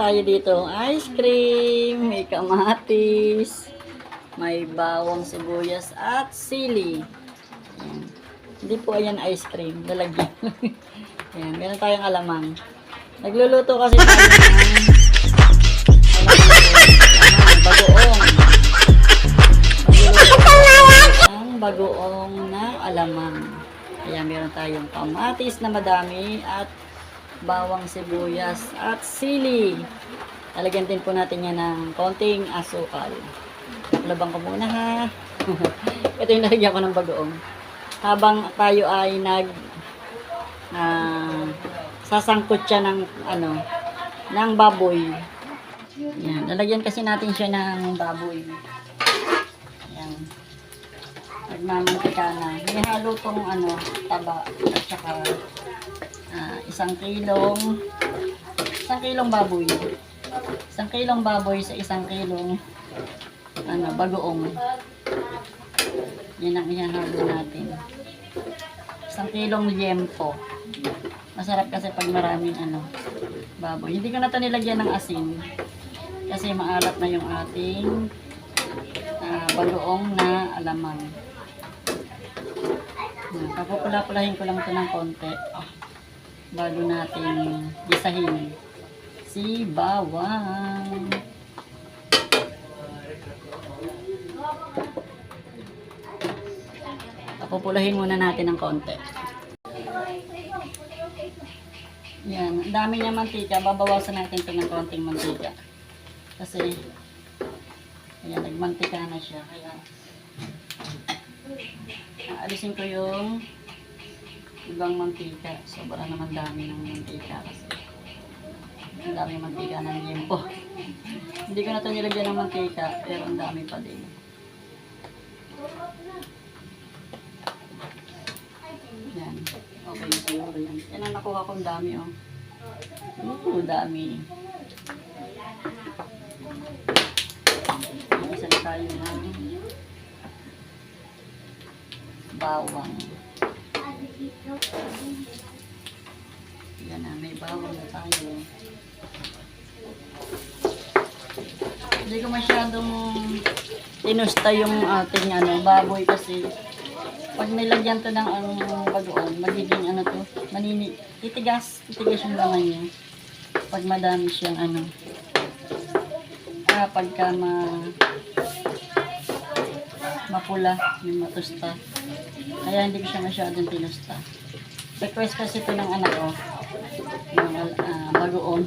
tayo dito ice cream, may kamatis, may bawang sibuyas at sili. Ayan. Hindi po ayan ice cream, lalagyan. Ayan, meron tayong alamang. Nagluluto kasi tayo ng bagoong. Magluluto ng bagoong na alamang. Kaya meron tayong kamatis na madami at bawang sibuyas at sili. Lalagyan din po natin yan ng konting asukal. Labang ko muna ha. Ito yung nalagyan ko ng bagoong. Habang tayo ay nag ah, sasangkot siya ng ano ng baboy. Yan, lalagyan kasi natin siya ng baboy. Yan. Nagmamantika na. May halo ano, taba at saka isang kilong isang kilong baboy. Isang kilong baboy sa isang kilong ano, bagoong. Yan ang ihahalo natin. Isang kilong liempo. Masarap kasi pag maraming ano, baboy. Hindi ko na ito nilagyan ng asin. Kasi maalat na yung ating ah, bagoong na alamang. Yan, Papupula-pulahin ko lang ito ng konti bago natin gisahin si bawang. Papupulahin muna natin ng konti. Yan, ang dami niya mantika. Babawasan natin ito ng konting mantika. Kasi, ayan, nagmantika na siya. Kaya, aalisin ko yung ibang mantika. Sobra naman dami ng mantika kasi. Ang dami mantika ng limpo. Hindi ko na ito nilagyan ng mantika, pero ang dami pa din. Yan. Okay, siguro yan. Yan ang nakuha kong dami, oh. Oo, dami. Isa tayo ng bawang. Yan na, may bawang na tayo. Hindi ko masyadong tinusta yung ating ano, baboy kasi pag nilagyan to ng ano, bagoong, magiging ano to, manini, titigas, titigas yung laman niya. Pag madami siyang ano, ah, pagka ma, mapula, yung matusta. Kaya hindi ko siya masyadong tinusta. Request kasi ito ng anak ko, yung ah, bagoong.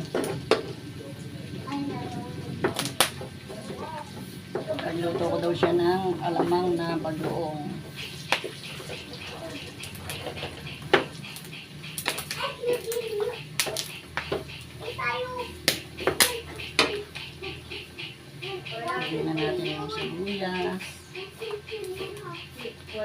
Pagluto ko daw siya ng alamang na bagoong. Na natin yung sibuyas. Ay!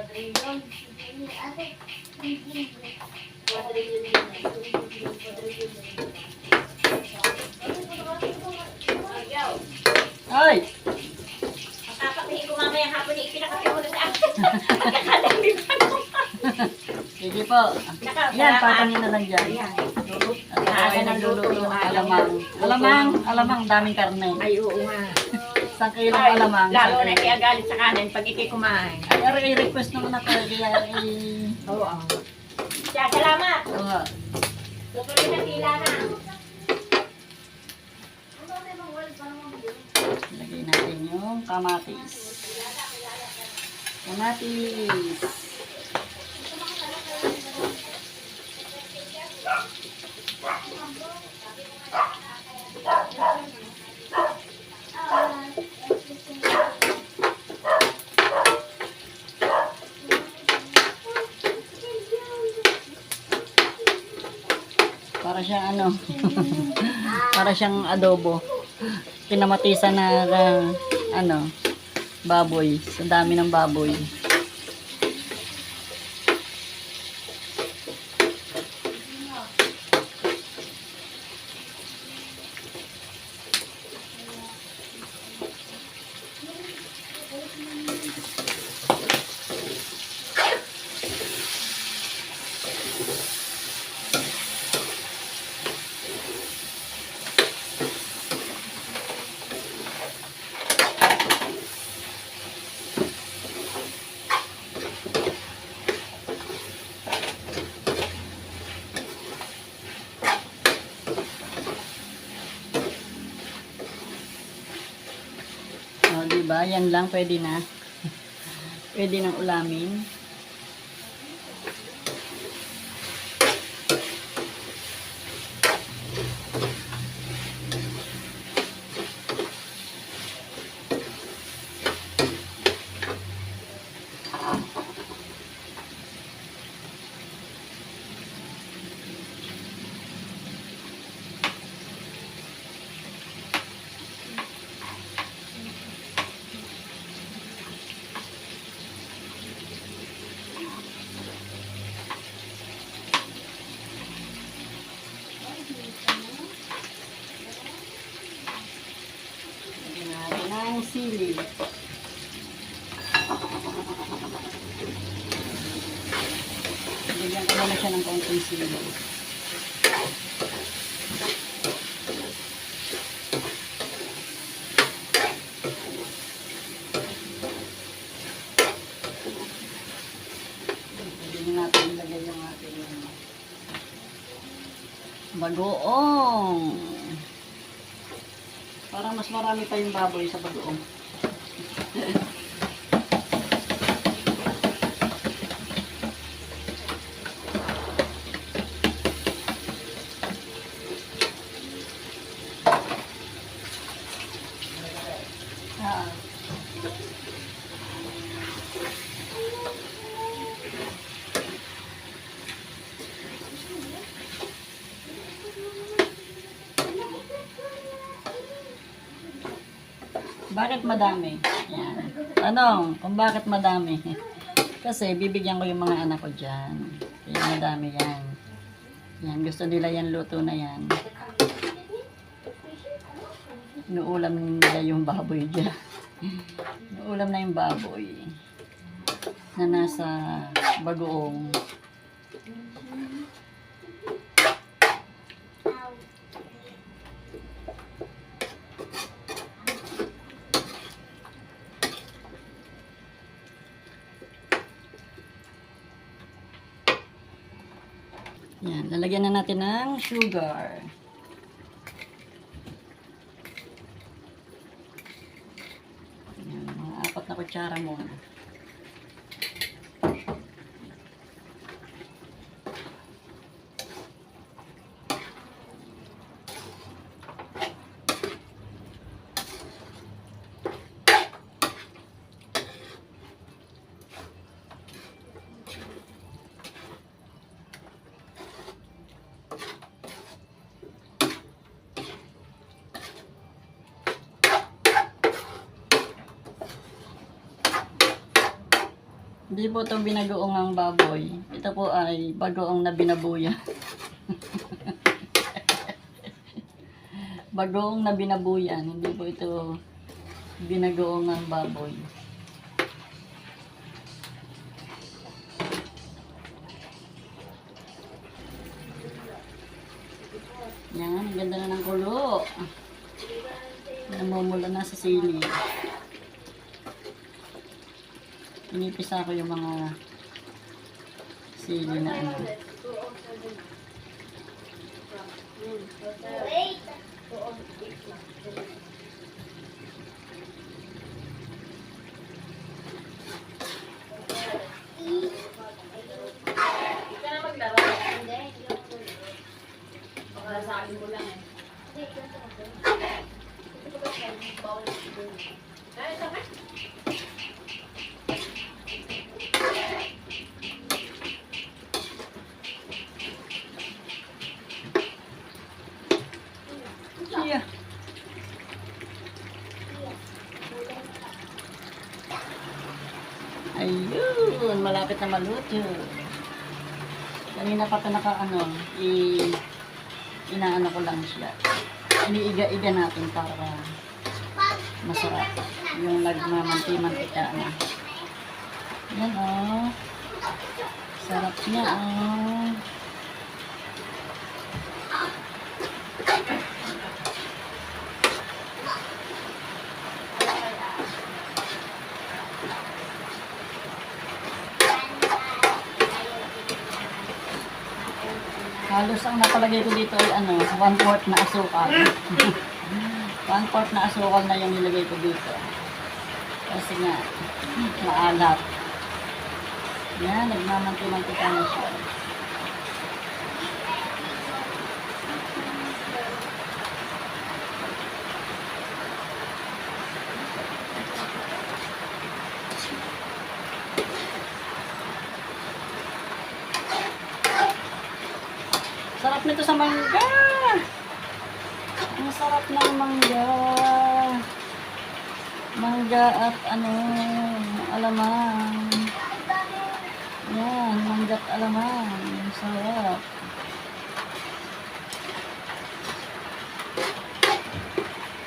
Papapahin ko mamaya hapon na ipinakapin mo na sa akin. Pagkakadami pa mo. Sige po. Yan, patanin na lang dyan. Ako ay ng luto nagluluto yung ng ayaw. alamang. Alamang, alamang, daming karne. Ay, oo nga. Isang kilong Ay, alamang. lalo na kilo. kaya galit sa kanin pag ikay kumain. Ay, ari, i-request naman ako. Kaya, i... Oo. Siya, salamat. Oo. Tutuloy na tila na. Lagay natin yung kamatis. Kamatis. Para siyang ano, para siyang adobo. Kinamatisan na ah, ano, baboy. Sa dami ng baboy. Ba? Yan lang, pwede na. pwede nang ulamin. Lagyan natin ang sili. Lagyan ko muna siya ng konting sili. Na bagoong. Parang mas marami pa yung baboy sa bagoong. Bakit madami? Yan. Tanong, kung bakit madami? Kasi bibigyan ko yung mga anak ko dyan. Kaya madami yan. Yan, gusto nila yan luto na yan. Inuulam nila yung baboy dyan. Inuulam na yung baboy. Na nasa bagoong. Yan, lalagyan na natin ng sugar. Yan, mga apat na kutsara muna. Hindi po ito binagoong ang baboy. Ito po ay bagoong na binabuya. bagoong na binabuyan. Hindi po ito binagoong ang baboy. Yan, ganda na ng kulo. Namumula na sa sili. Pinipisa ko yung mga sili na ano. Ka na maglaro. Hindi. Baka sa akin mo lang eh. Ay, sama. Siya. Ayun, malapit na maluto. Kanina pa ito naka ano, i inaano ko lang siya. Iniiga-iga natin para masarap. Yung nagmamanti-mantika na. Yan oh. Sarap niya oh. Halos ang napalagay ko dito ay ano, one fourth na asukal. one fourth na asukal na yung nilagay ko dito. Kasi nga, maalat. Yan, nagmamanti-mantika na siya. Sarap nito sa mangga. Ang sarap ng mangga. Mangga at ano, alamang. Yan, mangga at alamang. Ang sarap.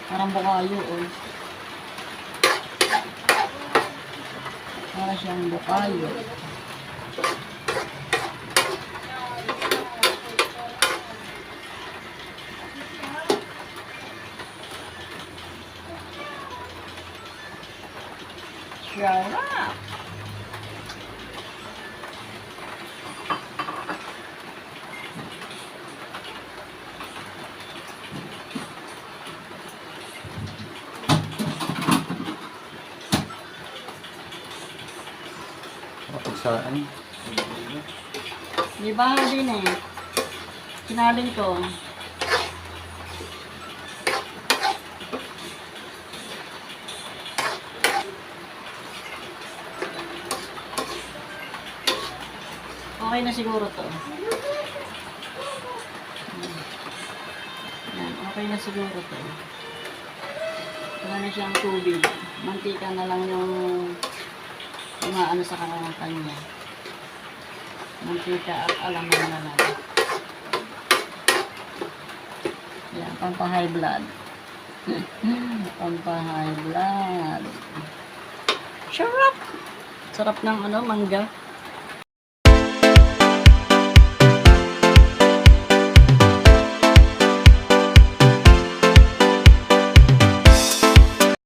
Parang bukayo, oh. Para siyang bukayo. Sarap! Kapag sa ano, Di ba din eh. Sinalin ko. Okay na siguro to. Yan, okay na siguro to. Wala na siyang tubig. Mantika na lang yung umaano sa kanya. Mantika at alamang na lang. Yan, pampa-high blood. pampa-high blood. Sarap! Sarap ng ano, mangga.